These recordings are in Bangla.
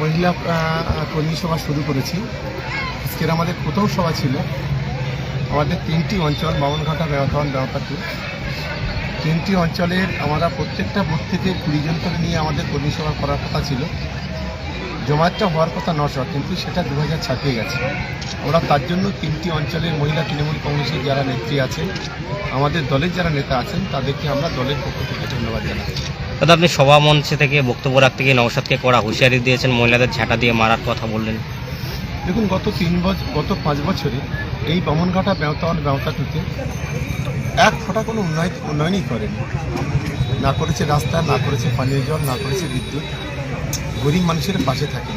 মহিলা কর্মী সভা শুরু করেছি। আজকের আমাদের প্রথম সভা ছিল। আমাদের তিনটি অঞ্চল, বামনঘাটা ব্যবধান ব্যবহারপুর তিনটি অঞ্চলের আমরা প্রত্যেকটা বুথ থেকে কুড়ি জন করে নিয়ে আমাদের কর্মী সভা করার কথা ছিল। জমায়েতটা হওয়ার কথা নশো কিন্তু সেটা দু হাজার ছাপিয়ে গেছে। আমরা তার জন্য তিনটি অঞ্চলের মহিলা তৃণমূল কংগ্রেসের যারা নেত্রী আছেন, আমাদের দলের যারা নেতা আছেন, তাদেরকে আমরা দলের পক্ষ থেকে ধন্যবাদ জানাই। দাদা, আপনি সভা মঞ্চে থেকে বক্তব্য রাখতে গিয়ে নৌসাদকে কড়া হুঁশিয়ারি দিয়েছেন, মহিলাদের ঝাঁটা দিয়ে মারার কথা বললেন। দেখুন, গত তিন বছর গত পাঁচ বছরে এই বামনঘাটা ব্যবতান ব্যবতাটুতে এক ফোঁটা কোনো উন্নয়ন উন্নয়নই করেনি। না করেছে রাস্তা, না করেছে পানীয় জল, না করেছে বিদ্যুৎ। গরিব মানুষের পাশে থাকে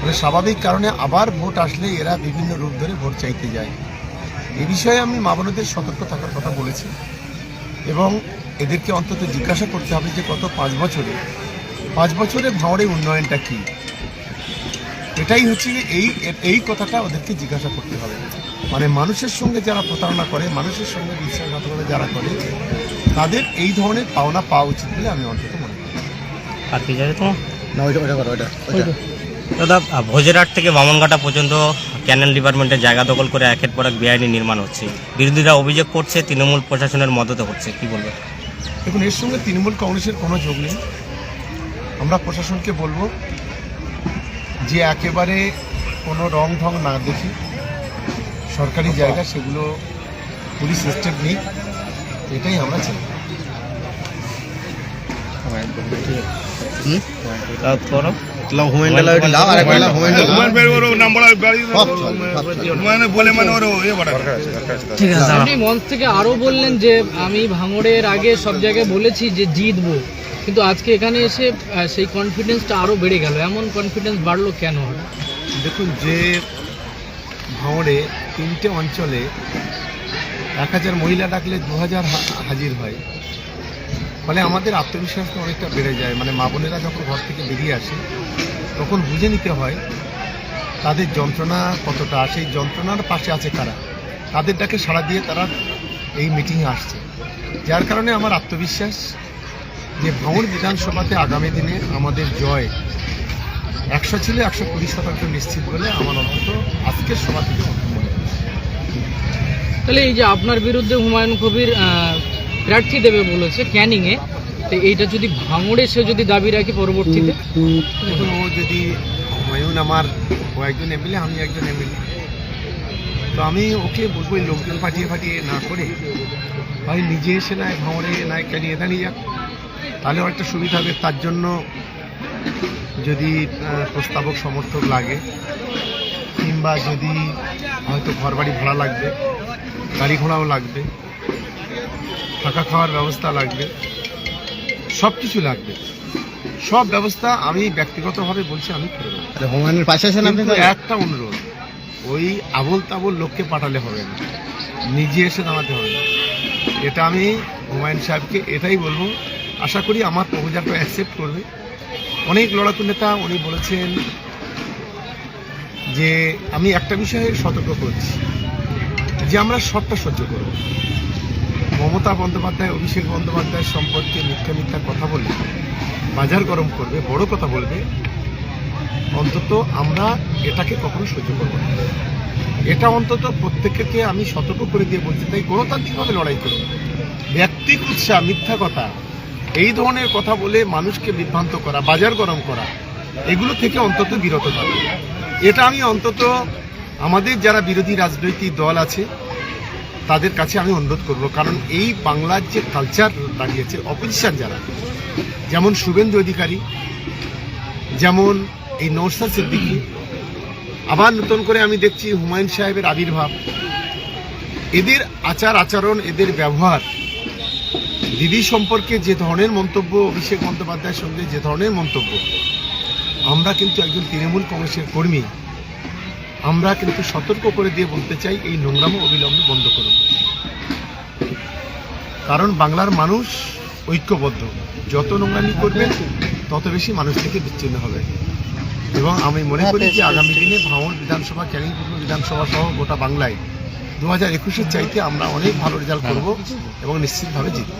মানে স্বাভাবিক কারণে আবার ভোট আসলে এরা বিভিন্ন রূপ ধরে ভোট চাইতে যায়। এ বিষয়ে আমি মা বোনদের সতর্ক থাকার কথা বলেছি এবং এদেরকে অন্তত জিজ্ঞাসা করতে হবে যে গত পাঁচ বছরে পাঁচ বছরে ভাঁড়ে উন্নয়নটা কী? এটাই হচ্ছে যে এই এই কথাটা ওদেরকে জিজ্ঞাসা করতে হবে। মানে মানুষের সঙ্গে যারা প্রতারণা করে মানুষের সঙ্গে বিশ্বাসঘাতকতা যারা করে তাদের এই ধরনের পাওনা পাওয়া উচিত বলে আমি অন্তত মনে করি। আর কি যাবে তো না ওইটা ওইটা করো ওইটা দাদা ভোজেরহাট থেকে বামনঘাটা পর্যন্ত ক্যানেল ডিপার্টমেন্টের জায়গা দখল করে একের পর এক বেআইনি নির্মাণ হচ্ছে। বিরোধীরা অভিযোগ করছে তৃণমূল প্রশাসনের মদতে হচ্ছে। কি বলবেন দেখুন, এর সঙ্গে তৃণমূল কংগ্রেসের কোনো যোগ নেই। আমরা প্রশাসনকে বলব যে একেবারে কোনো রং ঢং না দেখি সরকারি জায়গা সেগুলো পুলিশ স্টেপ নেই এটাই আমরা চাই। আপনি মঞ্চ থেকে আরও বললেন যে আমি ভাঙড়ের আগে সব জায়গায় বলেছি যে জিতবো কিন্তু আজকে এখানে এসে সেই কনফিডেন্সটা আরও বেড়ে গেল এমন কনফিডেন্স বাড়লো কেন দেখুন যে ভাঁড়ে তিনটে অঞ্চলে এক হাজার মহিলা ডাকলে দু হাজার হাজির হয় ফলে আমাদের আত্মবিশ্বাসটা অনেকটা বেড়ে যায়। মানে মা বোনেরা যখন ঘর থেকে বেরিয়ে আসে, তখন বুঝে নিতে হয় তাদের যন্ত্রণা কতটা সেই যন্ত্রণার পাশে আছে কারা? তাদের ডাকে সাড়া দিয়ে তারা এই মিটিংয়ে আসছে। যার কারণে আমার আত্মবিশ্বাস যে ভাঙড় বিধানসভাতে আগামী দিনে আমাদের জয় একশো ছিল, একশো কুড়ি শতাংশ নিশ্চিত বলে আমার অন্তত আজকের সভা থেকে তাহলে এই যে আপনার বিরুদ্ধে হুমায়ুন কবির প্রার্থী দেবে বলেছে ক্যানিংয়ে তো এইটা যদি ভাঙড়ে সে যদি দাবি রাখে পরবর্তীতে? দেখুন, ও যদি হুমায়ুন আমার ও একজন এমএলএ, আমি একজন এমএলএ। তো আমি ওকে বলব লোকজন পাঠিয়ে পাঠিয়ে না করে। ভাই, নিজে এসে নয় ভাঙড়ে নয় ক্যানিয়ে দাঁড়িয়ে যাক। তাহলে একটা সুবিধা হবে, তার জন্য যদি প্রস্তাবক সমর্থক লাগে, কিংবা যদি হয়তো ঘর বাড়ি ভাড়া লাগবে, গাড়ি ঘোড়াও লাগবে থাকা খাওয়ার ব্যবস্থা লাগবে। সব কিছু লাগবে। সব ব্যবস্থা আমি ব্যক্তিগতভাবে বলছি আমি করে দেবো। হুমায়ুনের পাশে আছেন আপনি একটা অনুরোধ ওই আবল তাবল লোককে পাঠালে হবে না। নিজে এসে দাঁড়াতে হবে না। এটা আমি হুমায়ুন সাহেবকে এটাই বলব। আশা করি আমার প্রপোজালটা অ্যাকসেপ্ট করবে। অনেক লড়াকু নেতা উনি বলেছেন যে আমি একটা বিষয়ে সতর্ক করছি যে আমরা সবটা সহ্য করব। মমতা বন্দ্যোপাধ্যায়, অভিষেক বন্দ্যোপাধ্যায় সম্পর্কে মিথ্যা মিথ্যা কথা বলে বাজার গরম করবে, বড় কথা বলবে, অন্তত আমরা এটাকে কখনো সহ্য করব না। এটা অন্তত প্রত্যেককে আমি সতর্ক করে দিয়ে বলছি, তাই গণতান্ত্রিকভাবে লড়াই করুন। ব্যক্তিক উৎসাহ মিথ্যা কথা, এই ধরনের কথা বলে মানুষকে বিভ্রান্ত করা, বাজার গরম করা, এগুলো থেকে অন্তত বিরত থাকবে এটা আমি অন্তত আমাদের যারা বিরোধী রাজনৈতিক দল আছে তাদের কাছে আমি অনুরোধ করব, কারণ এই বাংলার যে কালচার দাঁড়িয়েছে অপোজিশন যারা, যেমন শুভেন্দু অধিকারী, যেমন এই নৌসাদ সিদ্দিকী, আবার নতুন করে আমি দেখছি হুমায়ুন সাহেবের আবির্ভাব। এদের আচার আচরণ, এদের ব্যবহার, দিদি সম্পর্কে যে ধরনের মন্তব্য, অভিষেক বন্দ্যোপাধ্যায়ের সঙ্গে যে ধরনের মন্তব্য, আমরা কিন্তু একজন তৃণমূল কংগ্রেসের কর্মী। আমরা কিন্তু সতর্ক করে দিয়ে বলতে চাই, এই নোংরামো অবিলম্বে বন্ধ করুন। কারণ বাংলার মানুষ ঐক্যবদ্ধ। যত নোংরামি করবেন, তত বেশি মানুষ থেকে বিচ্ছিন্ন হবে। এবং আমি মনে করি যে আগামী দিনে ভাঙড় বিধানসভা ক্যানিংপুর বিধানসভা সহ গোটা বাংলায় দু হাজার একুশের চাইতে আমরা অনেক ভালো রেজাল্ট করব এবং নিশ্চিতভাবে জিতব।